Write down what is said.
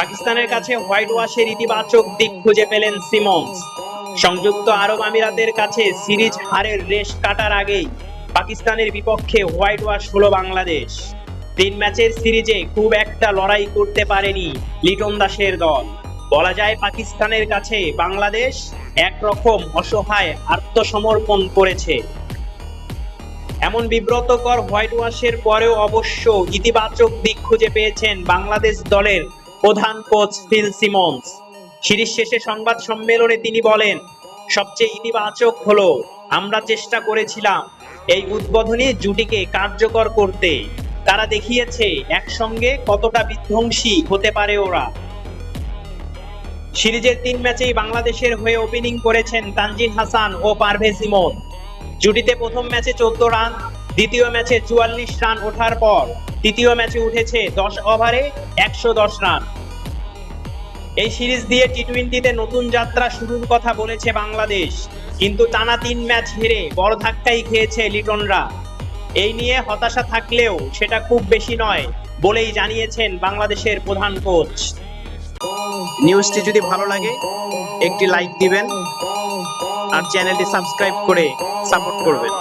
পাকিস্তানের কাছে হোয়াইট ওয়াশের ইতিবাচক দিক খুঁজে পেলেন সিমন্স। সংযুক্ত আরব আমিরাতের কাছে সিরিজ হারের রেশ কাটার আগেই পাকিস্তানের বিপক্ষে হোয়াইট ওয়াশ হলো বাংলাদেশ। তিন ম্যাচের সিরিজে খুব একটা লড়াই করতে পারেনি লিটন দাসের দল। বলা যায় পাকিস্তানের কাছে বাংলাদেশ একরকম অসহায় আত্মসমর্পণ করেছে। এমন বিব্রতকর হোয়াইট ওয়াশের পরেও অবশ্য ইতিবাচক দিক খুঁজে পেয়েছেন বাংলাদেশ দলের প্রধান কোচ ফিল সিমন্স। সিরিজ শেষে সংবাদ সম্মেলনে তিনি বলেন, সবচেয়ে ইতিবাচক হলো, আমরা চেষ্টা করেছিলাম এই উদ্বোধনী জুটিকে কার্যকর করতে। তারা দেখিয়েছে, একসঙ্গে কতটা বিধ্বংসী হতে পারে ওরা। সিরিজের তিন ম্যাচেই বাংলাদেশের হয়ে ওপেনিং করেছেন তানজিন হাসান ও পারভেজ ইমন। জুটিতে প্রথম ম্যাচে চোদ্দ রান দ্বিতীয় ম্যাচে চুয়াল্লিশ রান ওঠার পর তৃতীয় ম্যাচে উঠেছে দশ ওভারে একশো দশ রান। এই সিরিজ দিয়ে টি টোয়েন্টিতে নতুন যাত্রা শুরুর কথা বলেছে বাংলাদেশ। কিন্তু টানা তিন ম্যাচ হেরে বড় ধাক্কাই খেয়েছে লিটনরা। এই নিয়ে হতাশা থাকলেও সেটা খুব বেশি নয় বলেই জানিয়েছেন বাংলাদেশের প্রধান কোচ। নিউজটি যদি ভালো লাগে, একটি লাইক দিবেন আর চ্যানেলটি সাবস্ক্রাইব করে সাপোর্ট করবেন।